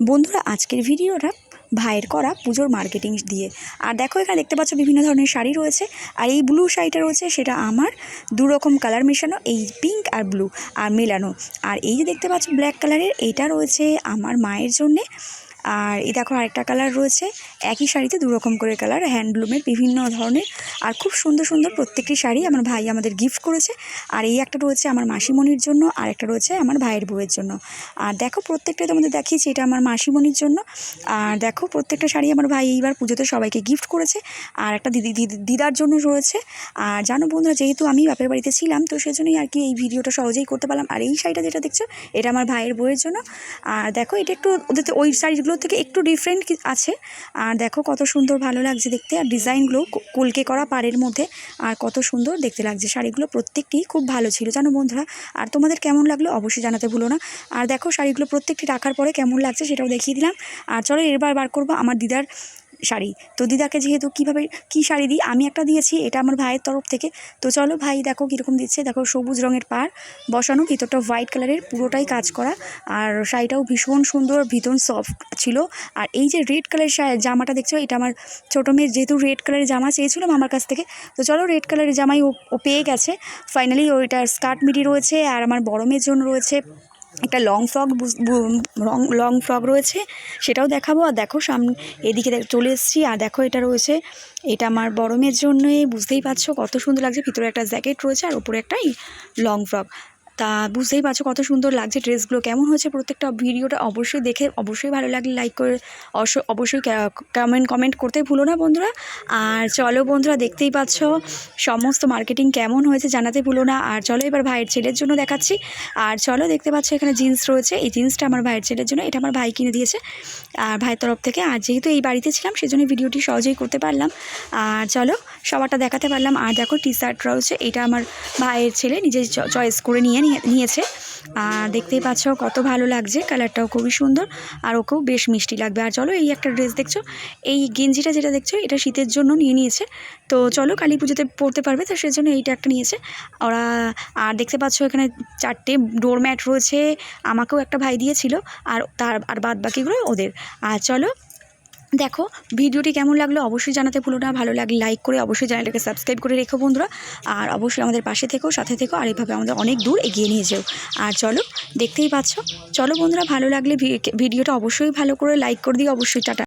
বন্ধুরা, আজকের ভিডিওটা ভাইয়ের করা পুজোর মার্কেটিং দিয়ে। আর দেখো, এখানে দেখতে পাচ্ছ বিভিন্ন ধরনের শাড়ি রয়েছে। আর এই ব্লু শাড়িটা রয়েছে, সেটা আমার দুরকম কালার মেশানো, এই পিঙ্ক আর ব্লু আর মেলানো। আর এই যে দেখতে পাচ্ছ ব্ল্যাক কালারের এইটা রয়েছে আমার মায়ের জন্যে। আর এই দেখো আরেকটা কালার রয়েছে। একই শাড়িতে দু রকম করে কালার হ্যান্ডলুমের বিভিন্ন ধরনের। আর খুব সুন্দর সুন্দর প্রত্যেকটি শাড়ি আমার ভাই আমাদের গিফট করেছে। আর এই একটা রয়েছে আমার মাসিমণির জন্য, আর একটা রয়েছে আমার ভাইয়ের বউয়ের জন্য। আর দেখো প্রত্যেকটা তোমাদের দেখিয়েছি, এটা আমার মাসিমণির জন্য। আর দেখো প্রত্যেকটা শাড়ি আমার ভাই এইবার পুজোতে সবাইকে গিফট করেছে। আর একটা দিদি, দিদি- দিদার জন্য রয়েছে। আর জানো বন্ধুরা, যেহেতু আমি বাপের বাড়িতে ছিলাম, তো সেজন্যই আর কি এই ভিডিওটা সহজেই করতে পারলাম। আর এই শাড়িটা যেটা দেখছ, এটা আমার ভাইয়ের বউয়ের জন্য। আর দেখো এটা একটু ওদের ওই ওই শাড়িগুলোর থেকে একটু ডিফারেন্ট আছে। আর দেখো কত সুন্দর ভালো লাগছে দেখতে। আর ডিজাইনগুলো কুলকে করা পাড়ের মধ্যে। আর কত সুন্দর দেখতে লাগছে। শাড়িগুলো প্রত্যেকটি খুব ভালো ছিল। জানো বন্ধুরা, আর তোমাদের কেমন লাগল অবশ্যই জানাতে ভুলো না। আর দেখো শাড়িগুলো প্রত্যেকটি রাখার পরে কেমন লাগছে সেটাও দেখিয়ে দিলাম। আর চলো এরবার বার করব আমার দিদার শাড়ি। তো দিদাকে যেহেতু কীভাবে কী শাড়ি দিই, আমি একটা দিয়েছি, এটা আমার ভাইয়ের তরফ থেকে। তো চলো ভাই, দেখো কীরকম দিচ্ছে। দেখো সবুজ রঙের পাড়, বসানো, ভিতরটা হোয়াইট কালারের পুরোটাই কাজ করা। আর শাড়িটাও ভীষণ সুন্দর, ভীষণ সফট ছিল। আর এই যে রেড কালারের জামাটা দেখছ? এটা আমার ছোটো মেয়ের যেহেতু রেড কালারের জামা চেয়েছিল আমার কাছ থেকে। তো চলো রেড কালারের জামাই ও পেয়ে গেছে। ফাইনালি ওইটার স্কার্ট মিডি রয়েছে, আর আমার বড় মেয়ের জন্য রয়েছে একটা long frock long long frock রয়েছে, সেটাও দেখাবো। আর দেখো সামনে এদিকে চলে এসেছি, আর দেখো এটা রয়েছে, এটা আমার বড় জন্যই, বুঝতেই পারছ কত সুন্দর লাগছে। ভিতরে একটা জ্যাকেট রয়েছে, আর ওপরে একটাই লং ফ্রক তা বুঝতেই পারছ কত সুন্দর লাগছে ড্রেসগুলো। কেমন হয়েছে প্রত্যেকটা ভিডিওটা অবশ্যই দেখে, অবশ্যই ভালো লাগলে লাইক করে অবশ্য- অবশ্যই কমেন্ট কমেন্ট করতে ভুলো না বন্ধুরা। আর চলো বন্ধুরা, দেখতেই পাচ্ছ সমস্ত মার্কেটিং কেমন হয়েছে জানাতে ভুলো না। আর চলো এবার ভাইয়ের ছেলের জন্য দেখাচ্ছি। আর চলো দেখতে পাচ্ছ এখানে জিন্স রয়েছে। এই জিন্সটা আমার ভাইয়ের ছেলের জন্য, এটা আমার ভাই কিনে দিয়েছে। আর ভাইয়ের তরফ থেকে, আর যেহেতু এই বাড়িতে ছিলাম, সেজন্য ভিডিওটি সহজেই করতে পারলাম। আর চলো সবারটা দেখাতে পারলাম। আর দেখো টি শার্ট রয়েছে। এটা আমার ভাইয়ের ছেলে, নিজে চয়েস করে নিয়ে নিয়ে- নিয়েছে। আর দেখতেই পাচ্ছ, কত ভালো লাগছে। কালারটাও খুবই সুন্দর। আর ওকেও বেশ মিষ্টি লাগবে। আর চলো, এই একটা ড্রেস দেখছ? এই গেঞ্জিটা যেটা দেখছ, এটা শীতের জন্য নিয়ে নিয়েছে। তো চলো, কালী পুজোতে পরতে পারবে, তো সেজন্য এইটা একটা নিয়েছে। ওরা, আর দেখতে পাচ্ছ, এখানে চারটে ডোরম্যাট রয়েছে। আমাকেও একটা ভাই দিয়েছিল। আর তার, আর বাদ বাকিগুলো ওদের। আর চলো দেখো, ভিডিওটি কেমন লাগল অবশ্যই জানাতে ভুলো না। ভালো লাগলে লাইক করে অবশ্যই চ্যানেলটাকে সাবস্ক্রাইব করে রেখো বন্ধুরা। আর অবশ্যই আমাদের পাশে থেকেও সাথে থেকেও আর এইভাবে আমাদের অনেক দূর এগিয়ে নিয়ে যেও। আর চলো, দেখতেই পাচ্ছ। চলো বন্ধুরা, ভালো লাগলে ভিডিওটা অবশ্যই ভালো করে লাইক করে দিও। অবশ্যই, টাটা।